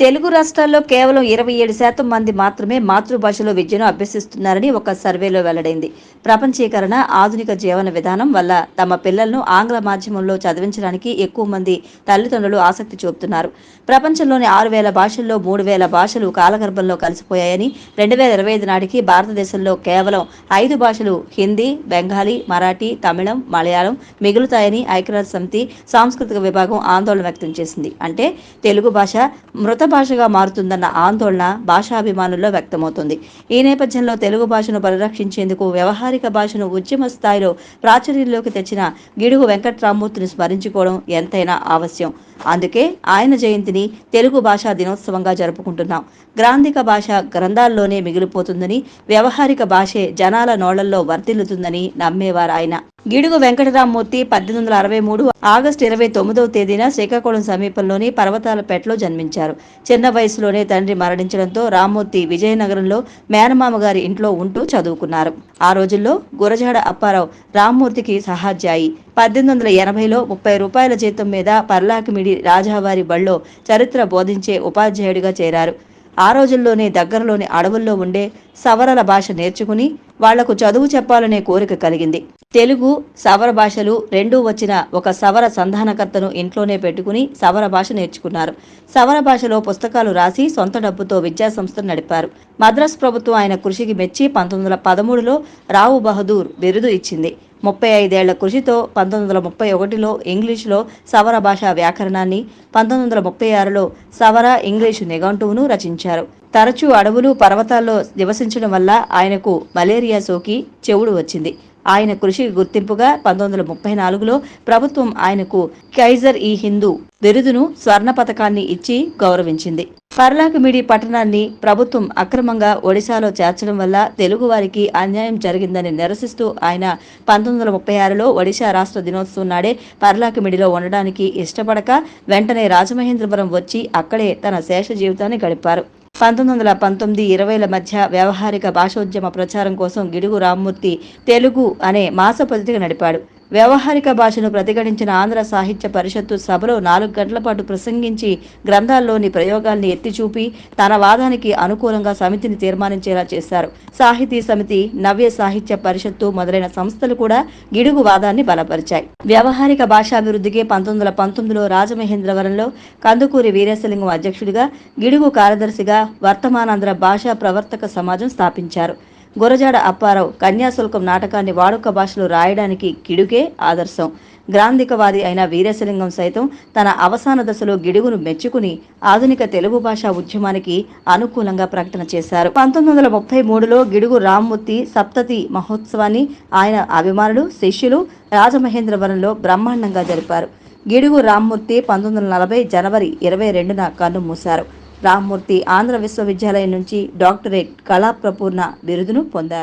తెలుగు రాష్ట్రాల్లో కేవలం ఇరవై ఏడు శాతం మంది మాత్రమే మాతృభాషలో విద్యను అభ్యసిస్తున్నారని ఒక సర్వేలో వెల్లడైంది. ప్రపంచీకరణ ఆధునిక జీవన విధానం వల్ల తమ పిల్లలను ఆంగ్ల మాధ్యమంలో చదివించడానికి ఎక్కువ మంది తల్లిదండ్రులు ఆసక్తి చూపుతున్నారు. ప్రపంచంలోని ఆరు వేల భాషల్లో మూడు వేల భాషలు కాలగర్భంలో కలిసిపోయాయని రెండు వేల ఇరవై ఐదు నాటికి భారతదేశంలో కేవలం ఐదు భాషలు హిందీ బెంగాలీ మరాఠీ తమిళం మలయాళం మిగులుతాయని ఐక్యరాజ్య సమితి సాంస్కృతిక విభాగం ఆందోళన వ్యక్తం చేసింది. అంటే తెలుగు భాష మృత భాషగా మారుతుందన్న ఆందోళన భాషాభిమానుల్లో వ్యక్తమవుతుంది. ఈ నేపథ్యంలో తెలుగు భాషను పరిరక్షించేందుకు వ్యవహారిక భాషను ఉద్యమ స్థాయిలో ప్రాచుర్యంలోకి తెచ్చిన గిడుగు వెంకట్రామూర్తిని స్మరించుకోవడం ఎంతైనా ఆవశ్యం. అందుకే ఆయన జయంతిని తెలుగు భాషా దినోత్సవంగా జరుపుకుంటున్నాం. గ్రాంధిక భాష గ్రంథాల్లోనే మిగిలిపోతుందని వ్యవహారిక భాషే జనాల నోళ్ళలో వర్ధిల్లుతుందని నమ్మేవారు ఆయన. గిడుగు వెంకటరామూర్తి పద్దెనిమిది వందల అరవై మూడు ఆగస్టు ఇరవై తొమ్మిదవ తేదీన శ్రీకాకుళం సమీపంలోని పర్వతాలపేటలో జన్మించారు. చిన్న వయసులోనే తండ్రి మరణించడంతో రామ్మూర్తి విజయనగరంలో మేనమామ గారి ఇంట్లో ఉంటూ చదువుకున్నారు. ఆ రోజుల్లో గురజాడ అప్పారావు రామ్మూర్తికి సహాధ్యాయి. పద్దెనిమిది వందల ఎనభైలో ముప్పై రూపాయల జీతం మీద పర్లాకిమిడి రాజావారి బళ్ళో చరిత్ర బోధించే ఉపాధ్యాయుడిగా చేరారు. ఆ రోజుల్లోనే దగ్గరలోని అడవుల్లో ఉండే సవరల భాష నేర్చుకుని వాళ్ళకు చదువు చెప్పాలనే కోరిక కలిగింది. తెలుగు సవర భాషలు రెండూ వచ్చిన ఒక సవర సంధానకర్తను ఇంట్లోనే పెట్టుకుని సవర భాష నేర్చుకున్నారు. సవర భాషలో పుస్తకాలు రాసి సొంత డబ్బుతో విద్యా సంస్థను నడిపారు. మద్రాస్ ప్రభుత్వం ఆయన కృషికి మెచ్చి పంతొమ్మిది వందల పదమూడులో రావు బహదూర్ బిరుదు ఇచ్చింది. ముప్పై ఐదేళ్ళ కృషితో పంతొమ్మిది వందల ముప్పై ఒకటిలో ఇంగ్లీషులో సవర భాషా వ్యాకరణాన్ని పంతొమ్మిది వందల ముప్పై ఆరులో సవర ఇంగ్లీషు నిఘంటువును రచించారు. తరచూ అడవులు పర్వతాల్లో నివసించడం వల్ల ఆయనకు మలేరియా సోకి చెవుడు వచ్చింది. ఆయన కృషికి గుర్తింపుగా పంతొమ్మిది వందల ముప్పై నాలుగులో ప్రభుత్వం ఆయనకు కైజర్ ఈ హిందూ బిరుదును స్వర్ణ పథకాన్ని ఇచ్చి గౌరవించింది. పర్లాకమిడి పట్టణాన్ని ప్రభుత్వం అక్రమంగా ఒడిశాలో చేర్చడం వల్ల తెలుగువారికి అన్యాయం జరిగిందని నిరసిస్తూ ఆయన పంతొమ్మిది వందల ముప్పై ఆరులో ఒడిశా రాష్ట్ర దినోత్సవం నాడే పర్లాకమిడిలో ఉండడానికి ఇష్టపడక వెంటనే రాజమహేంద్రవరం వచ్చి అక్కడే తన శేష జీవితాన్ని గడిపారు. పంతొమ్మిది వందల పంతొమ్మిది ఇరవైల మధ్య వ్యవహారిక భాషోద్యమ ప్రచారం కోసం గిడుగు రామ్మూర్తి తెలుగు అనే మాసపత్రిక నడిపాడు. వ్యవహారిక భాషను ప్రతిఘటించిన ఆంధ్ర సాహిత్య పరిషత్తు సభలో నాలుగు గంటల పాటు ప్రసంగించి గ్రంథాల్లోని ప్రయోగాల్ని ఎత్తిచూపి తన వాదానికి అనుకూలంగా సమితిని తీర్మానించేలా చేశారు. సాహితీ సమితి నవ్య సాహిత్య పరిషత్తు మొదలైన సంస్థలు కూడా గిడుగు వాదాన్ని బలపరిచాయి. వ్యవహారిక భాషాభివృద్ధికి పంతొమ్మిది వందల పంతొమ్మిదిలో రాజమహేంద్రవరంలో కందుకూరి వీరేశలింగం అధ్యక్షుడిగా గిడుగు కార్యదర్శిగా వర్తమానాంధ్ర భాషా ప్రవర్తక సమాజం స్థాపించారు. గురజాడ అప్పారావు కన్యాశుల్కం నాటకాన్ని వాడుక భాషలో రాయడానికి గిడుగే ఆదర్శం. గ్రాంధికవాది అయిన వీరేశలింగం సైతం తన అవసాన దశలో గిడుగును మెచ్చుకుని ఆధునిక తెలుగు భాషా ఉద్యమానికి అనుకూలంగా ప్రకటన చేశారు. పంతొమ్మిది వందల ముప్పై మూడులో గిడుగు రామ్మూర్తి సప్తతి మహోత్సవాన్ని ఆయన అభిమానులు శిష్యులు రాజమహేంద్రవరంలో బ్రహ్మాండంగా జరిపారు. గిడుగు రామ్మూర్తి పంతొమ్మిది వందల నలభై జనవరి ఇరవై రెండున కన్ను మూశారు. రామ్మూర్తి ఆంధ్ర విశ్వవిద్యాలయం నుంచి డాక్టరేట్ కళాప్రపూర్ణ బిరుదును పొందారు.